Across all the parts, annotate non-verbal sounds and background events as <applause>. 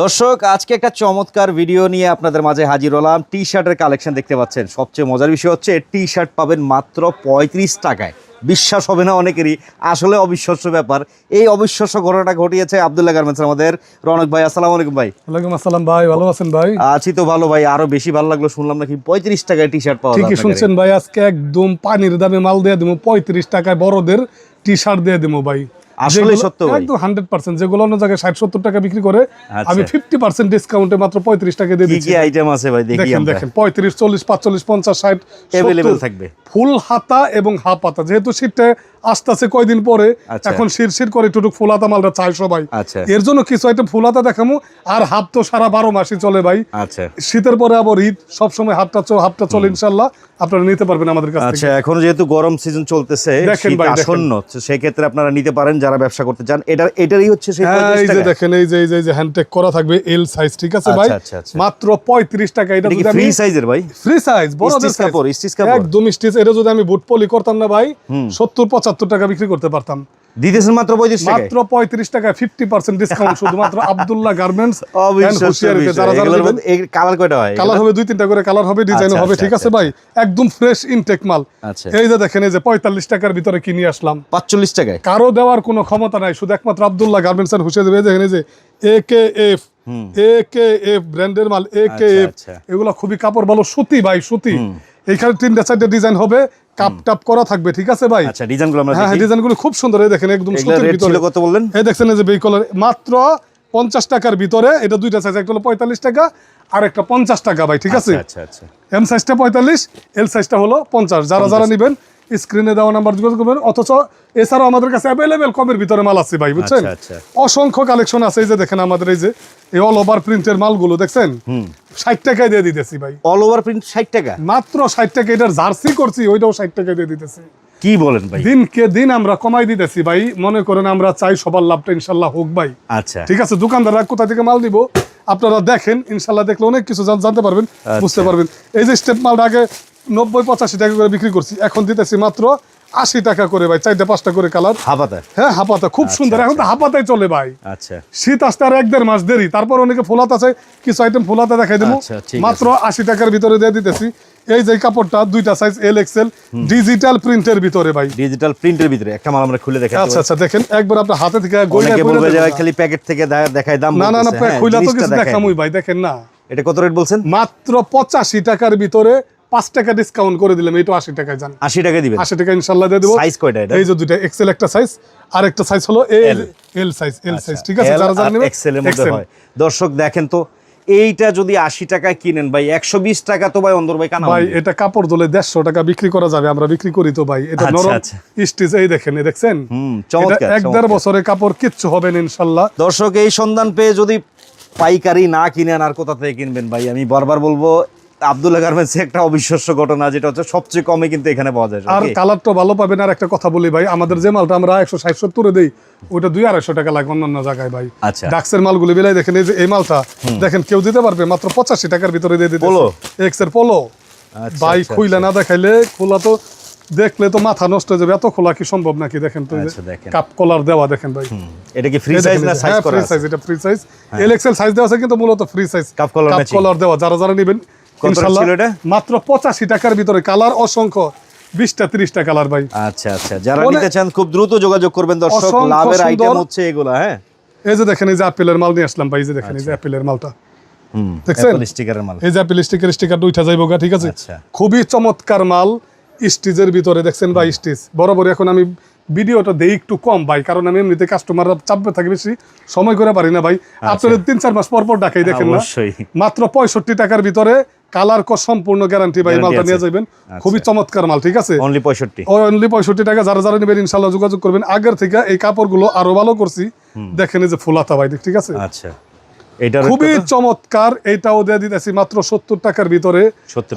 দর্শক আজকে একটা চমৎকার ভিডিও নিয়ে আপনাদের মাঝে হাজির হলাম। টি শার্টের কালেকশন দেখতে পাচ্ছেন। সবচেয়ে মজার বিষয় হচ্ছে টি শার্ট পাবেন মাত্র পঁয়ত্রিশ টাকায়। বিশ্বাস হবে না অনেকেরই আসলে অবিশ্বাস্য ব্যাপার। এই অবিশ্বাস্য ঘটনাটা ঘটিয়েছে আবদুল্লাহ গার্মেন্টস আমাদের। রনক ভাই আসসালামু আলাইকুম ভাই। ওয়ালাইকুম আসসালাম ভাই ভালো আছেন ভাই? আছি তো ভালো ভাই আরও বেশি ভালো লাগল শুনলাম নাকি পঁয়ত্রিশ টাকায় টি শার্ট পাওয়া ঠিকই শুনছেন ভাই আজকে একদম পানির দামে মাল দিয়ে দিব পঁয়ত্রিশ টাকায় বড়দের টি শার্ট দিয়ে দিব ভাই। আসলে সত্য। একদম হান্ড্রেড পার্সেন্ট যেগুলো অন্য জায়গায় ষাট সত্তর টাকা বিক্রি করে আচ্ছা। আমি ফিফটি পার্সেন্ট ডিসকাউন্টে মাত্র পঁয়ত্রিশ টাকা দিয়ে দিচ্ছি আইটেম আছে ভাই দেখেন দেখেন পঁয়ত্রিশ চল্লিশ পাঁচচল্লিশ পঞ্চাশ ষাট অ্যাভেলেবেল থাকবে। ফুল হাতা এবং হাফ হাতা যেহেতু শীতটা আসতেছে কয়দিন পরে আচ্ছা। এখন শির শির করে একটু ফুল হাতা মালটা চাই সবাই। আচ্ছা। এর জন্য কিছু আইটেম ফুল হাতা দেখামু আর হাফ তো সারা বারো মাসই চলে ভাই। আচ্ছা। শীতের পরে আবার ঈদ সবসময় হাফটা হাফটা চলে ইনশাল্লাহ আপনারা নিতে পারবেন আমাদের কাছ আচ্ছা এখন যেহেতু গরম সিজন চলতেছে আসন্ন তো সেক্ষেত্রে আপনারা নিতে পারেন যারা ব্যবসা করতে চান। এটা এটারই হচ্ছে সেই হ্যাঁ 35 এই যে দেখেন এই যে এই যে- এই যে হ্যান্ডটেক করা থাকবে এল সাইজ ঠিক আছে ভাই। মাত্র পঁয়ত্রিশ টাকা। এটা যদি ফ্রি সাইজের ভাই? ফ্রি সাইজ বড়দের স্টিচ কাপড়? একদম স্টিচ। এটা যদি আমি বুট পলি করতাম না ভাই সত্তর পঁচাত্তর টাকা বিক্রি করতে পারতাম। দিতেছেন মাত্র পঁয়ত্রিশ মাত্র পঁয়ত্রিশ টাকা ফিফটি পার্সেন্ট ডিসকাউন্ট শুধুমাত্র আবদুল্লাহ গার্মেন্টস কালার কয়টা হয়? কালার হবে দুই তিনটা করে কালার হবে ডিজাইন আচ্ছা, হবে আচ্ছা, ঠিক আছে আচ্ছা, ভাই? একদম ফ্রেশ ইনটেক মাল। এই যে দেখেন এই যে পঁয়তাল্লিশ টাকার ভিতরে কিনে আসলাম? পাঁচচল্লিশ টাকায়? কারও দেওয়ার কোনো ক্ষমতা নাই শুধু একমাত্র আব্দুল্লাহ গার্মেন্টস এর হুসে দেবে দেখেন এই যে এ কে এফ এ কে এফ ব্র্যান্ডের মাল এ কে এফ। এগুলো খুবই কাপড় ভালো সুতি ভাই সুতি। এইখানে তিনটা চারটা ডিজাইন হবে। কাপ টাপ করা থাকবে ঠিক আছে ভাই? আচ্ছা ডিজাইনগুলো আমরা হ্যাঁ হ্যাঁ ডিজাইনগুলো খুব সুন্দর এই দেখেন একদম সুতির ভিতরে। কত বললেন? এই দেখছেন এই যে কলার মাত্র পঞ্চাশ টাকার ভিতরে এটা দুইটা সাইজ একটা হলো পঁয়তাল্লিশ টাকা আর একটা পঞ্চাশ টাকা ভাই ঠিক আছে? আচ্ছা আচ্ছা এম সাইজটা পঁয়তাল্লিশ এল সাইজটা হলো পঞ্চাশ। যারা যারা নেবেন স্ক্রিনে দেওয়া নাম্বার যোগাযোগ করবেন অথচ এছাড়াও আমাদের কাছে অ্যাভেলেবেল কমের ভিতরে মাল আছে ভাই বুঝছেন? আচ্ছা, আচ্ছা। অসংখ্য কালেকশন আছে এই যে দেখেন আমাদের এই যে এই অল ওভার প্রিন্টের মালগুলো দেখছেন? ষাট টাকায় দিয়ে দিতেছি ভাই। অল ওভার প্রিন্ট ষাট টাকা? মাত্র ষাট টাকা এটার জার্সি করছি ওইটাও ষাট টাকায় দিয়ে দিতেছি। কি বলেন ভাই? দিনকে দিন আমরা কমাই দিতেছি ভাই। মনে করেন আমরা চাই সবার লাভটা ইনশাল্লাহ হোক ভাই। আচ্ছা। ঠিক আছে দোকানদাররা কোথা থেকে মাল দিব আপনারা দেখেন ইনশাল্লাহ দেখলে অনেক কিছু জানতে পারবেন বুঝতে পারবেন। এই যে স্টেপ মালটা আগে নব্বই পঁচাশি টাকা করে বিক্রি করছি এখন দিতেছি মাত্র আশি টাকা করে ভাই চারটা পাঁচটা করে কালার। হাবাতা হ্যাঁ হাপাতা খুব সুন্দর। এখন তো হাপাতাই চলে ভাই। আচ্ছা। শীত আসতে আর এক দেড় মাস দেরি। তারপর অনেকে ফুলাত আছে কিছু আইটেম ফুলাতে দেখাই দেবো। আচ্ছা, মাত্র আশি টাকার ভিতরে দিয়ে দিতেছি। এই যে কাপড়টা দুইটা সাইজ এল এক্সেল ডিজিটাল প্রিন্টের ভিতরে ভাই। ডিজিটাল প্রিন্টের ভিতরে। একটা মাল আমরা খুলে দেখাই আচ্ছা আচ্ছা দেখেন একবার আপনার হাতে থেকে গইলা অনেকে কইরা বলবে যে দেবেন ভাই না। খালি প্যাকেট থেকে দেখাই দাম না না না। হ্যাঁ, খুইলা তো কিছু। দেখামুই ভাই দেখেন না। এটা কত রেট বলছেন? মাত্র পঁচাশি টাকার ভিতরে পাঁচ টাকা ডিসকাউন্ট করে দিলাম এইটা আশি টাকায় যান আশি টাকা দিবেন। আশি টাকা ইনশাল্লাহ দিয়ে দেবো। সাইজ কয়টা এটা? এই যে দুইটা এক্সেল একটা সাইজ আর একটা সাইজ হলো এল এল সাইজ এল সাইজ ঠিক আছে? যারা যারা নেবে এক্সেল এর মধ্যে হয়। দর্শক দেখেন তো এইটা যদি আশি টাকায় কিনেন ভাই একশো বিশ টাকা তো ভাই অন্দর ভাই কানা ভাই এটা কাপড় দলে দেড়শো টাকা বিক্রি করা যাবে আমরা বিক্রি করি তো ভাই। এটা আচ্ছা, নরম আচ্ছা। স্টিচ এই দেখেন দেখছেন? এটা এক দেড়। বছরে কাপড় কিচ্ছু হবে না ইনশাল্লাহ দর্শক এই সন্ধান পেয়ে যদি পাইকারি না কিনেন আর কোথা থেকে কিনবেন ভাই? আমি বারবার বলব আব্দুল্লাহ গার্মেন্টস একটা অবিশ্বাস্য ঘটনা যেটা হচ্ছে সবচেয়ে কমে কিন্তু এখানে পাওয়া যায় আর কালারটা ভালো পাবেন। আর একটা কথা বলি ভাই আমাদের যে মালটা আমরা একশো ষাট সত্তরে দিই ওইটা দুই আড়াইশো টাকা লাগে অন্যান্য জায়গায় ভাই। আচ্ছা। ডাক্সের মালগুলি দেখেন এই যে এই মালটা দেখেন কেউ দিতে পারবে মাত্র পঁচাশি টাকার ভিতরে দিয়ে দিতে পোলো? এক্সের পোলো আচ্ছা, ভাই আচ্ছা, খুইলা না দেখাইলে খোলা তো দেখলে তো মাথা নষ্ট হয়ে যাবে এত খোলা কি সম্ভব নাকি? দেখেন তো আচ্ছা, কাপ কলার দেওয়া দেখেন ভাই। এটা কি ফ্রি সাইজ না সাইজ হ্যাঁ, করা আছে? size, এটা free size L XL size দেওয়া আছে কিন্তু মূলত free size cup collar matching। Collar দেওয়া যারা যারা নেবেন ইনশাল্লাহ মাত্র পঁচাশি টাকার ভিতরে কালার অসংখ্য। বিশটা তিরিশটা কালার ভাই। আচ্ছা আচ্ছা। যারা নিতে চান খুব দ্রুত যোগাযোগ করবেন দর্শক। লাভের আইটেম হচ্ছে এগুলো হ্যাঁ? এই যে দেখেন এই যে আপেলের মাল নিয়ে আসলাম ভাই এই যে দেখেন এই যে আপেলের মালটা। হুম দেখছেন? স্টিকারের মাল। এই যে আপেল স্টিকার স্টিকার দুইটা যাইব ঠিক আছে? আচ্ছা। খুবই চমৎকার মাল স্টিজের ভিতরে দেখছেন ভাই স্টিজ বরাবর এখন আমি ভিডিওটা দেই একটু কম ভাই কারণ আমি এমনিতে কাস্টমাররা চাপবে থাকে বেশি সময় করে পারি না ভাই। আপনাদের তিন চার মাস পর পর ডাকাই দেখেন না। মাত্র পঁয়ষট্টি টাকার ভিতরে কালার ক সম্পূর্ণ গ্যারান্টি ভাই মালটা নিয়ে যাবেন খুবই চমৎকার মাল ঠিক আছে? অনলি পঁয়ষট্টি। অনলি পঁয়ষট্টি টাকা যারা যারা নেবেন ইনশাল্লাহ যোগাযোগ করবেন। আগের থেকে এই কাপড়গুলো আরও ভালো করছি। দেখেন এই যে ফুলাতা ভাই ঠিক আছে? আচ্ছা। এটা খুবই চমৎকার এইটাও দিয়ে দিতেছি মাত্র সত্তর টাকার ভিতরে।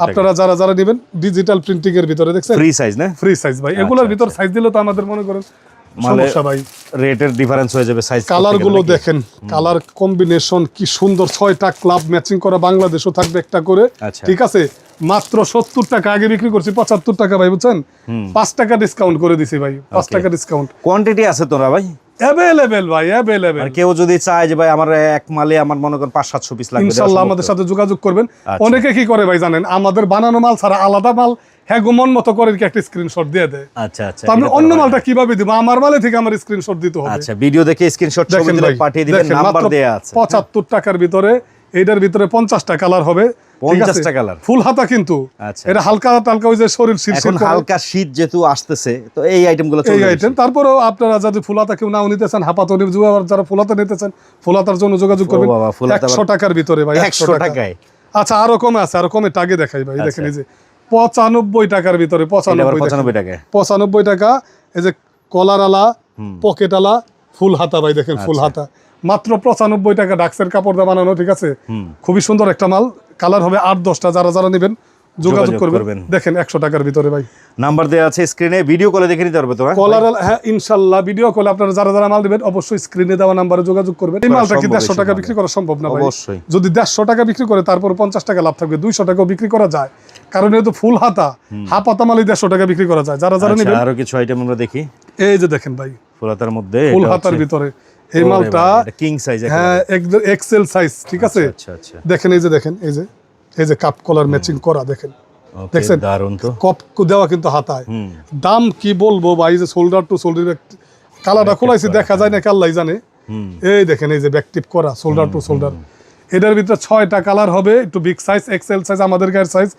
আপনারা যারা যারা নেবেন ডিজিটাল প্রিন্টিং এর ভিতরে দেখছেন? ফ্রি সাইজ না? ফ্রি সাইজ ভাই। এগুলোর ভিতর সাইজ দিলে তো আমাদের মনে করেন সমস্যা ভাই রেটের ডিফারেন্স হয়ে যাবে সাইজ কালারগুলো দেখেন কালার কম্বিনেশন কি সুন্দর ছয়টা ক্লাব ম্যাচিং করা বাংলাদেশও থাকবে একটা করে। আচ্ছা। ঠিক আছে? মাত্র সত্তর টাকা আগে বিক্রি করছি পঁচাত্তর টাকা ভাই বুঝছেন? পাঁচ টাকা ডিসকাউন্ট করে দিছি ভাই পাঁচ টাকা ডিসকাউন্ট কোয়ান্টিটি আছে তোরা ভাই? অ্যাভেলেবেল ভাই অ্যাভেলেবেল কেউ যদি চায় যে ভাই আমার এক মালে আমার মনে করেন পাঁচ সাতশো পিস লাগবে ইনশাল্লাহ আমাদের সাথে যোগাযোগ করবেন। আচ্ছা। অনেকে কি করে ভাই জানেন? আমাদের বানানো মাল ছাড়া আলাদা মাল হ্যাঁ মন মতো করে একটা স্ক্রিনশট দিয়ে দেয় আচ্ছা আচ্ছা আমি অন্য মালটা। কীভাবে দিব আমার মালে থেকে আমার স্ক্রিনশট দিতে হবে আচ্ছা ভিডিও দেখে স্ক্রিনশট ছবি দিলে পাঠিয়ে দিবেন নাম্বার দেয়া আছে পঁচাত্তর টাকার ভিতরে ভিতরে পঞ্চাশটা কালার হবে ঠিক আছে? 50টা colour? ফুল হাতা কিন্তু আচ্ছা। এটা হালকা টালকা ওই যে শরীর এখন হালকা শীত যেহেতু আসতেছে তো এই আইটেমগুলো এই আইটেম তারপরেও আপনারা যদি ফুলাতা কেউ নাও নিতেছেন হাপাতো যারা ফুলাতা নিতেছেন ফুলাতার জন্য যোগাযোগ করবেন বাবা, ফুলাতা একশো টাকার ভিতরে ভাই 100 একশো টাকায়? আচ্ছা আরও কমে আছে আরও কমে টাগে দেখাই ভাই আচ্ছা। দেখেন এই যে পঁচানব্বই টাকার ভিতরে পঁচানব্বই পঁচানব্বই টাকায় পঁচানব্বই টাকা এই যে কলার আলা পকেট আলা ফুল হাতা ভাই দেখেন ফুল আচ্ছা। হাতা। মাত্র পঁচানব্বই টাকা ডাক্সের কাপড় দিয়ে বানানো ঠিক আছে? খুবই সুন্দর একটা মাল। কালার হবে আট দশটা যারা যারা নেবেন যোগাযোগ করবেন। দেখেন একশো টাকার ভিতরে ভাই। নাম্বার দেওয়া আছে স্ক্রিনে ভিডিও কলে দেখে নিতে পারবে তো? কলার হ্যাঁ ইনশাল্লাহ ভিডিও কলে আপনারা যারা যারা মাল দিবেন অবশ্যই স্ক্রিনে দেওয়া নাম্বারে যোগাযোগ করবেন। এই মালটা কি দেড়শো টাকা বিক্রি করা সম্ভব না ভাই? অবশ্যই। যদি দেড়শো টাকা বিক্রি করে তারপর পঞ্চাশ টাকা লাভ থাকবে দুইশো টাকাও বিক্রি করা যায়। কারণ তো ফুল হাতা। হাফ হাতা মালই দেড়শো টাকা বিক্রি করা যায়। যারা যারা আচ্ছা, নেবেন আরও কিছু আইটেম আমরা দেখি। এই যে দেখেন ভাই ফুলাতার মধ্যে ফুল হাতার ভিতরে। এই মালটা কিং সাইজ হ্যাঁ এক্সেল সাইজ ঠিক আছে? আচ্ছা আচ্ছা। দেখেন এই যে দেখেন এই যে। এই যে কাপ কলার ম্যাচিং করা দেখেন। দেখছেন? কপ দেওয়া কিন্তু হাতায়। দাম কি বলব ভাই এই যে শোল্ডার টু শোল্ডার কালারটা খোলাইছি দেখা যায় না কাল্লাই জানে। এই দেখেন এই যে ব্যাকটিপ করা শোল্ডার টু শোল্ডার এটার ভিতরে ছয়টা কালার হবে একটু বিগ সাইজ এক্সেল সাইজ আমাদের গায়ের সাইজ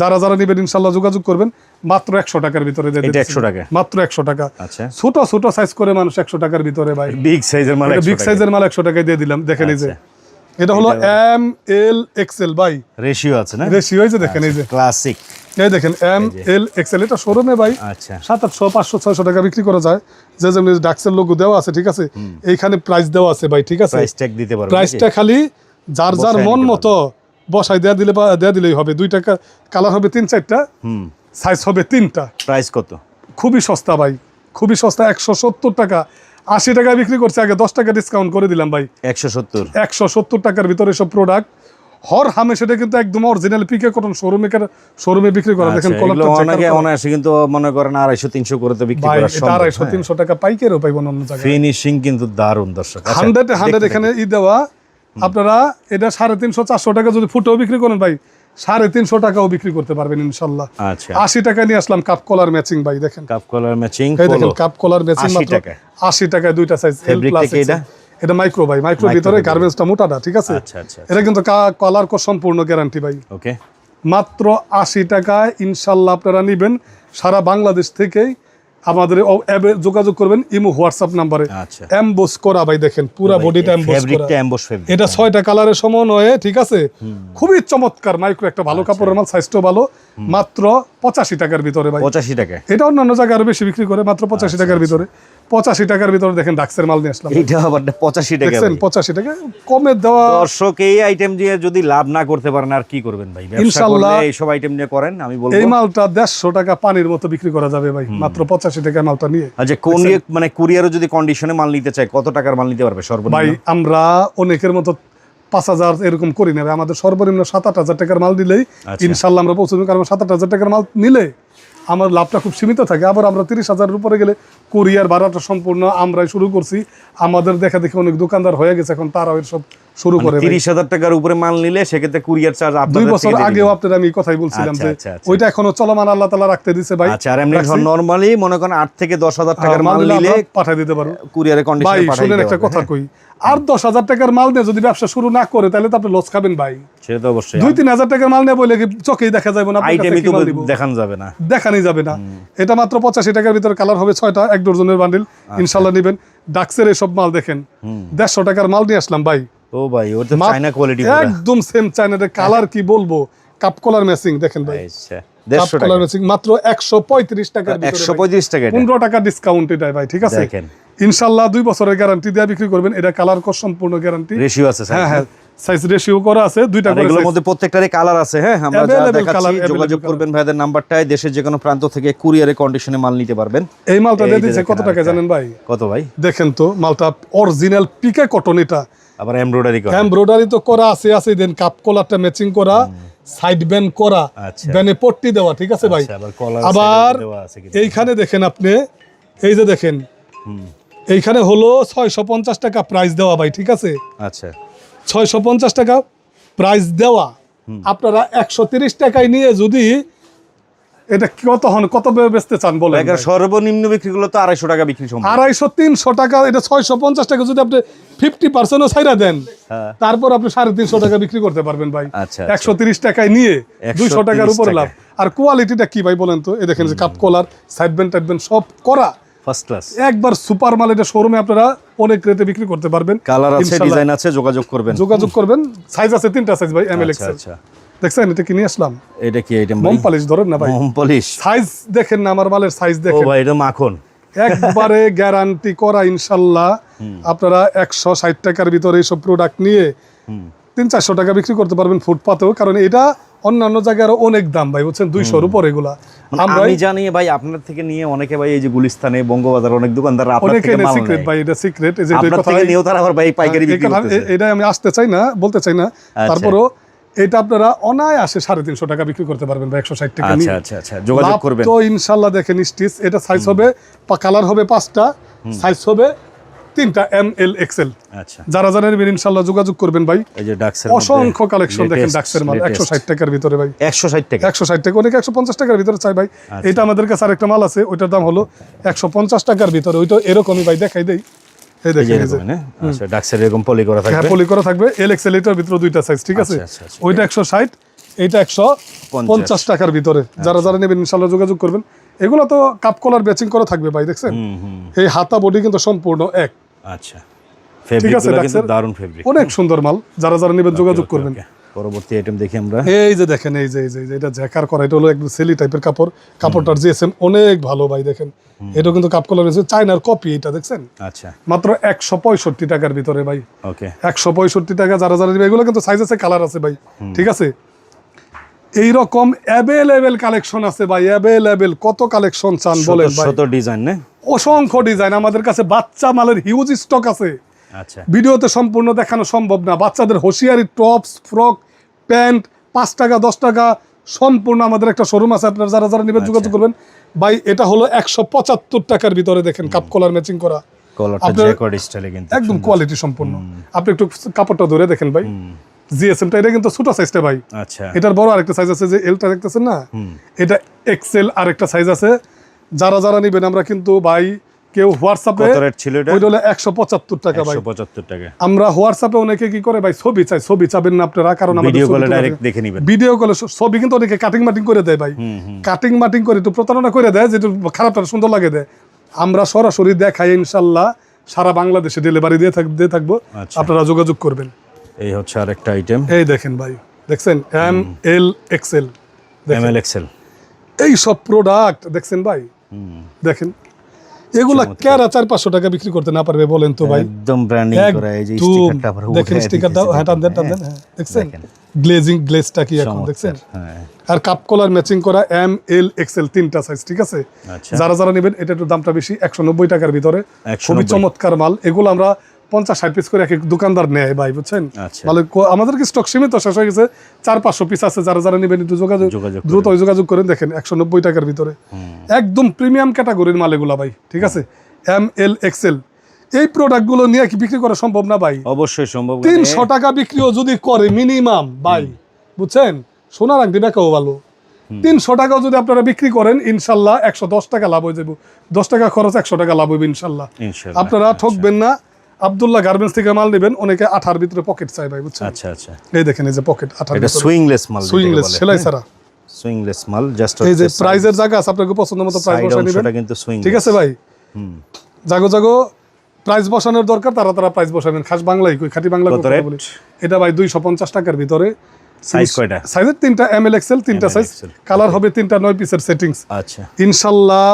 যারা যারা নেবেন ইনশাল্লাহ যোগাযোগ করবেন। মাত্র একশো টাকার ভিতরে। 100 টাকা? মাত্র একশো টাকা। আচ্ছা। ছোট ছোট সাইজ করে মানুষ একশো টাকার ভিতরে ভাই। বিগ সাইজের মাল বিগ সাইজের মাল একশো টাকায় দিয়ে দিলাম। দেখেন এই যে আচ্ছা। এটা হলো এম এল এক্সেল ভাই রেশিও আছে না? রেশিও এই যে দেখেন এই যে। ক্লাসিক এই দেখেন এম এল এক্সেল এটা শোরুমে ভাই। আচ্ছা। সাত আটশো পাঁচশো ছয়শো টাকা বিক্রি করা যায়। যে যেমনি ডাক্সের লোগো দেওয়া আছে ঠিক আছে? এইখানে প্রাইস দেওয়া আছে ভাই ঠিক আছে? প্রাইস ট্যাগ দিতে পারবে প্রাইসটা খালি যার যার মন মতো বসাই দেয়া দিলে বা দেয়া দিলেই হবে। দুই টাকা কালার হবে তিন চারটা হুম। সাইজ হবে তিনটা। প্রাইস কত? খুবই সস্তা ভাই। খুবই সস্তা একশো সত্তর টাকা। আশি টাকা বিক্রি করছে আগে দশ টাকা ডিসকাউন্ট করে দিলাম ভাই। একশো সত্তর। একশো সত্তর টাকার ভিতরে সব প্রোডাক্ট হর হামে সেটা কিন্তু একদম অরিজিনাল পিকে কটন শোরুমে শোরুমে বিক্রি করা। দেখেন আচ্ছা, check অনেকে অনায়াসে কিন্তু মনে করেন আড়াইশো তিনশো করে তো বিক্রি ভাই করা সম্ভব আড়াইশো তিনশো টাকা পাইকারও পাইব অন্য জায়গায়। ফিনিশিং কিন্তু দারুণ দর্শক। আচ্ছা, হান্ড্রেড হান্ড্রেড এখানে ই দেওয়া। আপনারা এটা সাড়ে তিনশো চারশো টাকা যদি ফুটেও বিক্রি করেন ভাই সাড়ে তিনশো টাকাও বিক্রি করতে পারবেন ইনশাল্লাহ। আচ্ছা। আশি টাকা নিয়ে আসলাম কাপ কলার ম্যাচিং ভাই দেখেন। কাপ কলার ম্যাচিং দেখেন কাপ কলার ম্যাচিং মাত্র আশি টাকায় দুইটা সাইজ এটা? এটা মাইক্রো ভাই মাইক্রো ভিতরে গার্মেন্টস গার্মেন্টসটা মোটাটা ঠিক আছে? আচ্ছা আচ্ছা এটা কিন্তু কলার কো সম্পূর্ণ গ্যারান্টি ভাই। ওকে মাত্র আশি টাকায় ইনশাল্লাহ আপনারা নেবেন সারা বাংলাদেশ থেকেই আমাদের যোগাযোগ করবেন ইমো হোয়াটসঅ্যাপ নাম্বারে। আচ্ছা। এমবোস করা ভাই দেখেন পুরা বডিটা এমবোস এটা ছয়টা কালারের সমন্বয়ে ঠিক আছে? খুবই চমৎকার মাইক্রো একটা ভালো কাপড়ের মাল সাইজটাও ভালো। মাত্র পঁচাশি টাকার ভিতরে ভাই। পঁচাশি টাকা এটা অন্যান্য জায়গায় আরও বেশি বিক্রি করে মাত্র পঁচাশি টাকার ভিতরে। পঁচাশি টাকার ভিতরে দেখেন ডাক্সের মাল নিয়ে আসলাম। এইটা আবার পঁচাশি টাকা পঁচাশি টাকা কমে দেওয়া দর্শক এই আইটেম দিয়ে যদি লাভ না করতে পারেন আর কি করবেন ভাই? ইনশাল্লাহ। এইসব আইটেম নিয়ে করেন আমি বলব। এই মালটা দেড়শো টাকা পানির মতো বিক্রি করা যাবে ভাই মাত্র পঁচাশি টাকা মালটা নিয়ে। আচ্ছা কোন মানে কুরিয়ারও যদি কন্ডিশনে মাল নিতে চায় কত টাকার মাল নিতে পারবে? ভাই আমরা অনেকের মতো পাঁচ হাজার এরকম করি নেবে আমাদের সর্বনিম্ন সাত আট হাজার টাকার মাল দিলেই আচ্ছা। ইনশাল্লাহ আমরা পৌঁছে দেবো কারণ সাত আট হাজার টাকার মাল নিলে আমার লাভটা খুব সীমিত থাকে। আবার আমরা তিরিশ হাজারের উপরে গেলে কোরিয়ার ভাড়াটা সম্পূর্ণ আমরাই শুরু করছি। আমাদের দেখা দেখি অনেক দোকানদার হয়ে গেছে এখন তারাও এর সব শুরু করে ভাই। তিরিশ হাজার টাকার উপরে মাল নিলে সেক্ষেত্রে কুরিয়ার চার্জ দুই বছর আগেও আপনার আমি কথাই বলছিলাম আচ্ছা, যে আচ্ছা, আচ্ছা। ওইটা এখনও চলমান আল্লাহ তালা রাখতে দিছে ভাই। আচ্ছা আর এমনি নরমালি মনে করেন আট থেকে দশ হাজার টাকার মাল নিলে পাঠিয়ে দিতে পারো কুরিয়ারে ভাই শুনেন একটা কথা হ্যাঁ। কই আর দশ হাজার টাকার মাল নিয়ে যদি ব্যবসা শুরু না করে তাহলে তো আপনি লস খাবেন ভাই। সেটা তো অবশ্যই। দুই তিন হাজার টাকার মাল নিয়ে বলে কি চোখেই দেখা যাবে না আইটেমই তো দেখানো যাবে না। দেখানি যাবে না। এটা মাত্র পঁচাশি টাকার ভিতরে কালার হবে ছয়টা এক ডজনের বান্ডিল। ইনশাল্লাহ নিবেন। ডাক্সের এসব মাল দেখেন। দেড়শো টাকার মাল নিয়ে আসলাম ভাই। ও ভাই ওর তো চাইনা কোয়ালিটি একদম সেম কালার কি বলব? কাপ কলার ম্যাচিং দেখেন ভাই। আচ্ছা দেড়শো টাকা। ম্যাচিং মাত্র একশো পঁয়ত্রিশ ভিতরে একশো। পঁয়ত্রিশ টাকা পনেরো টাকা ডিসকাউন্ট এটাই ভাই ঠিক আছে? ইনশাল্লাহ দুই বছরের গ্যারান্টি দিয়ে বিক্রি করবেন। এটা কালার কস সম্পূর্ণ গ্যারান্টি রেশিও আছে হ্যাঁ হ্যাঁ। সাইজ রেশিও করা আছে দুইটা করে এগুলোর মধ্যে প্রত্যেকটারই কালার আছে হ্যাঁ? আমরা যা দেখাচ্ছি যোগাযোগ করবেন ভাইদের নাম্বারটায় দেশের যে কোনো প্রান্ত থেকে কুরিয়ারে কন্ডিশনে মাল নিতে পারবেন। এই মালটা দিয়ে দিচ্ছে কত টাকা জানেন ভাই? কত ভাই? দেখেন তো মালটা অরিজিনাল পিকে কটন এটা। আবার এমব্রয়ডারি করা। এমব্রয়ডারি তো করা আছে আছে দেন কাপ কলারটা ম্যাচিং করা সাইড ব্যান্ড করা আচ্ছা। ব্যানে পট্টি দেওয়া ঠিক আছে ভাই? আচ্ছা, আবার। এইখানে দেখেন আপনি এই যে দেখেন এইখানে হলো ছয়শো পঞ্চাশ টাকা প্রাইস দেওয়া ভাই ঠিক আছে? আচ্ছা। ছয়শো পঞ্চাশ টাকা প্রাইস দেওয়া। আপনারা একশো তিরিশ টাকায় নিয়ে যদি এটা কত হন? কত বেচতে চান বলেন সর্বনিম্ন বিক্রি করলে তো আড়াইশো টাকা বিক্রি সম্ভব। আড়াইশো তিনশো টাকা এটা ছয়শো পঞ্চাশ টাকা যদি আপনি ফিফটি পার্সেন্টও ছাইরা দেন হ্যাঁ। তারপর আপনি সাড়ে তিনশো টাকা বিক্রি করতে পারবেন ভাই। আচ্ছা, একশো তিরিশ টাকায় নিয়ে দুইশো টাকার উপরে লাভ। আর কোয়ালিটিটা কি ভাই বলেন তো? এই দেখেন যে কাপ কলার সব করা। ফার্স্ট ক্লাস একবার সুপার মাল এটা শোরুমে আপনারা অনেক রেটে বিক্রি করতে পারবেন। কালার আছে ডিজাইন আছে যোগাযোগ করবেন। যোগাযোগ করবেন। সাইজ আছে তিনটা সাইজ ভাই এম এল আচ্ছা আচ্ছা। দেখছেন এটা আসলাম? এটা কি ভাই মোম পালিশ ধরেন না ভাই। মোম পলিশ? সাইজ দেখেন না আমার মালের সাইজ ও ভাই এটা মাখন। একবারে <laughs> গ্যারান্টি করা ইনশাল্লাহ। আপনারা একশো ষাট টাকার ভিতরে এইসব প্রোডাক্ট নিয়ে তিন চারশো টাকা বিক্রি করতে পারবেন ফুটপাতেও কারণ এটা অন্যান্য জায়গায় আরও অনেক দাম ভাই বুঝছেন? দুইশোর উপর এগুলা। আমরা আমি জানি ভাই আপনার থেকে নিয়ে অনেকে ভাই এই যে গুলিস্তানে বঙ্গবাজার অনেক দোকানদার আপনার থেকে মাল সিক্রেট ভাই এটা সিক্রেট এই যে আপনার কথা নিয়েও তারা আবার ভাই পাইকারি বিক্রি এখানে- করতেছে। এটা আমি আসতে চাই না বলতে চাই না। আচ্ছা। তারপরও এটা আপনারা অনায়াসে সাড়ে তিনশো টাকা বিক্রি করতে পারবেন বা একশো ষাট টাকা আচ্ছা আচ্ছা আচ্ছা। যোগাযোগ করবেন। তো ইনশাল্লাহ দেখেন স্টিচ এটা সাইজ হবে কালার হবে পাঁচটা সাইজ হবে তিনটা এম এল এক্সেল যারা জানেন ইনশাল্লাহ যোগাযোগ করবেন ভাই। অসংখ্য কালেকশন দেখেন ডাক্সের মাল একশো ষাট টাকার ভিতরে ভাই। একশো ষাট টাকা। একশো ষাট টাকা অনেকে একশো পঞ্চাশ টাকার ভিতরে চাই ভাই। এটা আমাদের কাছে আরেকটা মাল আছে ওইটার দাম হলো একশো পঞ্চাশ টাকার ভিতরে। ওইটা এরকমই ভাই দেখাই দেই। এই এই দেখেন এই যে। এরকম, ডাক্সের এরকম পলি করা হ্যাঁ পলি করা থাকবে। এল এক্সেল এটার ভিতরে দুইটা সাইজ ঠিক আছে? আচ্ছা। ওইটা টাকার ভিতরে। যারা যারা নেবেন যোগাযোগ করবেন। এগুলো তো কাপ কলার করা থাকবে ভাই দেখছেন? এই হাতা বডি কিন্তু সম্পূর্ণ এক। আচ্ছা। ফেব্রিক কিন্তু দারুণ ফেব্রিক অনেক সুন্দর মাল। যারা যারা নেবেন যোগাযোগ করবেন। পরবর্তী আইটেম দেখি আমরা। এই যে দেখেন এই যে এই যে এটা জ্যাকার করা এটা হলো একদম সেলি টাইপের কাপড়। কাপড়টার জিএসএম অনেক ভালো ভাই দেখেন। এটা কিন্তু কাপ কলার রয়েছে চাইনার কপি এটা দেখছেন? আচ্ছা। মাত্র একশো পঁয়ষট্টি টাকার ভিতরে ভাই। ওকে। একশো পঁয়ষট্টি টাকা যারা যারা এগুলো কিন্তু সাইজ আছে কালার আছে ভাই। ঠিক আছে? এইরকম অ্যাভেলেবেল কালেকশন আছে ভাই অ্যাভেলেবেল কত কালেকশন চান বলেন ভাই। শত ডিজাইন না? অসংখ্য ডিজাইন আমাদের কাছে বাচ্চা মালের হিউজ স্টক আছে। আচ্ছা। ভিডিওতে সম্পূর্ণ দেখানো সম্ভব না। বাচ্চাদের হুঁশিয়ারি টপস ফ্রক প্যান্ট পাঁচ টাকা দশ টাকা সম্পূর্ণ আমাদের একটা শোরুম আছে আপনারা যারা যারা নেবেন যোগাযোগ করবেন। ভাই এটা হলো একশো পঁচাত্তর টাকার ভিতরে দেখেন কাপ কলার ম্যাচিং করা। একদম কোয়ালিটি সম্পূর্ণ। আপনি একটু কাপড়টা ধরে দেখেন ভাই। জিএসএমটা এটা কিন্তু ছোট সাইজটা ভাই। আচ্ছা। এটার বড় আরেকটা সাইজ আছে যে এলটা দেখতেছেন না? এটা এক্সেল আরেকটা সাইজ আছে। যারা যারা নিবেন আমরা কিন্তু ভাই কেউ হোয়াটসঅ্যাপে কত রেট ছিল এটা? ওইটা হলো একশো পঁচাত্তর টাকা ভাই। একশো পঁচাত্তর টাকা। আমরা হোয়াটসঅ্যাপে অনেকে কি করে ভাই? ছবি চাই ছবি চাবেন না আপনারা কারণ আমাদের ভিডিও কলে ডাইরেক্ট দেখে নিবেন। ভিডিও কলে ছবি কিন্তু অনেকে কাটিং মাটিং করে দেয় ভাই। কাটিং মাটিং করে একটু প্রতারণা করে দেয় যেটা খারাপটা সুন্দর লাগে দেয়। আমরা সরাসরি দেখাই ইনশাল্লাহ সারা বাংলাদেশে ডেলিভারি দিয়ে থাক দিয়ে থাকব। আচ্ছা। আপনারা যোগাযোগ করবেন। এই হচ্ছে আরেকটা আইটেম এই দেখেন ভাই দেখছেন? M L XL M L XL এই সব প্রোডাক্ট দেখছেন ভাই? দেখেন। এগুলা কেরা চার পাঁচশো টাকা বিক্রি করতে না পারবে বলেন তো ভাই? একদম ব্র্যান্ডিং করা এই যে স্টিকারটা দেখেন স্টিকারটা হ্যাঁ টান দেন টান দেন হ্যাঁ দেখছেন? গ্লেজিং গ্লেজটা কি এখন দেখছেন? হ্যাঁ। আর কাপ কলার ম্যাচিং করা এম এল এক্সেল তিনটা সাইজ ঠিক আছে? আচ্ছা। যারা যারা নেবেন এটা একটু দামটা বেশি একশো নব্বই টাকার ভিতরে। 190 খুবই চমৎকার মাল। এগুলো আমরা পঞ্চাশ ষাট পিস করে এক এক দোকানদার নেয় ভাই বুঝছেন? আচ্ছা। মানে আমাদের কি স্টক সীমিত? শেষ হয়ে গেছে চার পাঁচশো পিস আছে যারা যারা নেবেন একটু যোগাযোগ দ্রুত যোগাযোগ করেন দেখেন একশো নব্বই টাকার ভিতরে। একদম প্রিমিয়াম ক্যাটাগরির মাল এগুলা ভাই ঠিক আছে? এম এল এক্সেল এই প্রোডাক্টগুলো নিয়ে কি বিক্রি করা সম্ভব না ভাই? অবশ্যই সম্ভব। তিনশো টাকা বিক্রিও যদি করে মিনিমাম ভাই বুঝছেন? সোনার আংটি বেকাও ভালো। তিনশো টাকাও যদি আপনারা বিক্রি করেন ইনশাল্লাহ একশো দশ টাকা লাভ হয়ে যাব দশ টাকা খরচ একশো টাকা লাভ হবে ইনশাল্লাহ। আপনারা ঠকবেন না। আবদুল্লাহ গার্মেন্টস থেকে মাল নেবেন অনেকে আঠার ভিতরে পকেট চাই ভাই বুঝছেন? আচ্ছা আচ্ছা। এই দেখেন এই যে পকেট আঠার এটা সুইংলেস মাল সুইংলেস সেলাই ছাড়া। সুইংলেস মাল জাস্ট এই যে প্রাইজের জায়গা আছে আপনাকে পছন্দ মতো প্রাইস বসায় নেবেন। কিন্তু সুইং ঠিক আছে ভাই? জাগো জাগো প্রাইস বসানোর দরকার তারা তারা প্রাইস বসাবেন খাস বাংলাই কই খাঁটি বাংলা কথা বলি। এটা ভাই দুইশো পঞ্চাশ টাকার ভিতরে। Size কয়টা? সাইজের তিনটা এম এল এক্সেল তিনটা সাইজ কালার হবে তিনটা নয় পিসের সেটিংস আচ্ছা। ইনশাল্লাহ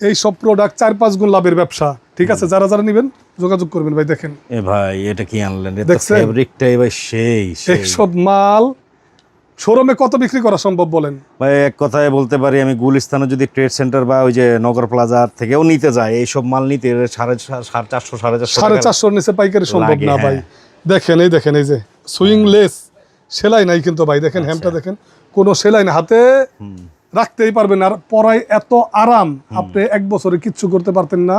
এই সব প্রোডাক্ট চার পাঁচ গুণ লাভের ব্যবসা। ঠিক আছে যারা যারা নেবেন যোগাযোগ করবেন ভাই দেখেন। এ ভাই এটা কি আনলেন? ফেব্রিকটাই ভাই সেই এইসব মাল শোরুমে কত বিক্রি করা সম্ভব বলেন? ভাই এক কথায় বলতে পারি আমি গুলিস্তানে যদি ট্রেড সেন্টার বা ওই যে নগর প্লাজার থেকেও নিতে যাই এইসব মাল নিতে সাড়ে সাড়ে চারশো সাড়ে চারশো সাড়ে চারশোর নিচে পাইকারি সম্ভব না হ্যাঁ। ভাই। দেখেন এই দেখেন এই যে সুইং লেস সেলাই নাই কিন্তু ভাই দেখেন আচ্ছা। হ্যামটা দেখেন। কোনো সেলাই না হাতে রাখতেই পারবেন আর পরায় এত আরাম আপনি এক বছরে কিচ্ছু করতে পারতেন না।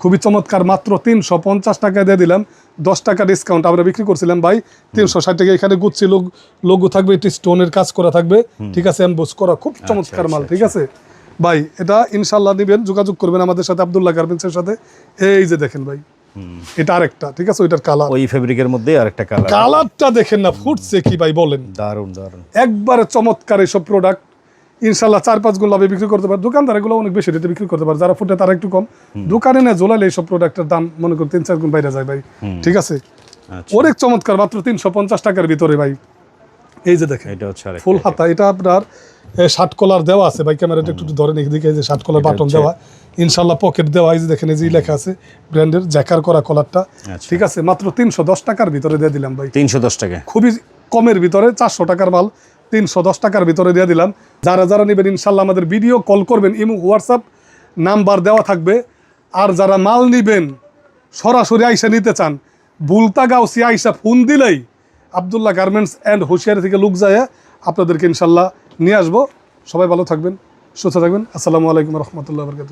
খুবই চমৎকার মাত্র তিনশো পঞ্চাশ টাকা দিয়ে দিলাম। দশ টাকা ডিসকাউন্ট আমরা বিক্রি করছিলাম ভাই। তিনশো ষাট টাকা এখানে গুচ্ছি লোক লোগো থাকবে এটি স্টোনের কাজ করা থাকবে। ঠিক আছে এমবোস করা খুব চমৎকার মাল আচ্ছা, ঠিক আছে? ভাই এটা ইনশাল্লাহ নিবেন যোগাযোগ করবেন আমাদের সাথে আবদুল্লাহ গার্মেন্টসের সাথে। এই যে দেখেন ভাই এটা আরেকটা ঠিক আছে ওইটার কালার ওই ফেব্রিকের মধ্যে আরেকটা কালার কালারটা দেখেন না ফুটছে কি ভাই বলেন। দারুণ দারুণ একবারে চমৎকার এইসব প্রোডাক্ট ইনশাল্লাহ চার পাঁচ গুণ লাভে বিক্রি করতে পারে। দোকানদার এগুলো অনেক বেশি রেটে বিক্রি করতে পারে। যারা ফুটে তারা একটু কম। দোকানে না জোলালে এইসব প্রোডাক্টের দাম মনে করেন তিন চার গুণ বাইরে যায় ভাই। ঠিক আছে? আচ্ছা। অনেক চমৎকার মাত্র তিনশো পঞ্চাশ টাকার ভিতরে ভাই। এই যে দেখেন এটা হচ্ছে ফুল হাতা। এটা আপনার শার্ট কলার দেওয়া আছে। ভাই ক্যামেরাটা একটু ধরেন এদিকে যে ষাট কলার বাটন দেওয়া। ইনশাল্লাহ পকেট দেওয়া। এই যে দেখেন এই যে লেখা আছে ব্র্যান্ডের জ্যাকার করা কলারটা আচ্ছা। ঠিক আছে? মাত্র তিনশো দশ টাকার ভিতরে দিয়ে দিলাম ভাই। তিনশো দশ টাকা। খুবই কমের ভিতরে চারশো টাকার মাল। তিনশো দশ টাকার ভিতরে দিয়ে দিলাম। যারা যারা নেবেন, ইনশাল্লাহ আমাদের ভিডিও কল করবেন, ইমো, হোয়াটসঅ্যাপ নাম্বার দেওয়া থাকবে। আর যারা মাল নিবেন, সরাসরি আইসা নিতে চান বুলতা গাউসি আইসা ফোন দিলেই আবদুল্লাহ গার্মেন্টস অ্যান্ড হুশিয়ারি থেকে লুক যায়, আপনাদেরকে ইনশাল্লাহ নিয়ে আসব। সবাই ভালো থাকবেন, সুস্থ থাকবেন। আসসালামু আলাইকুম রহমতুল্লাহ বরকাত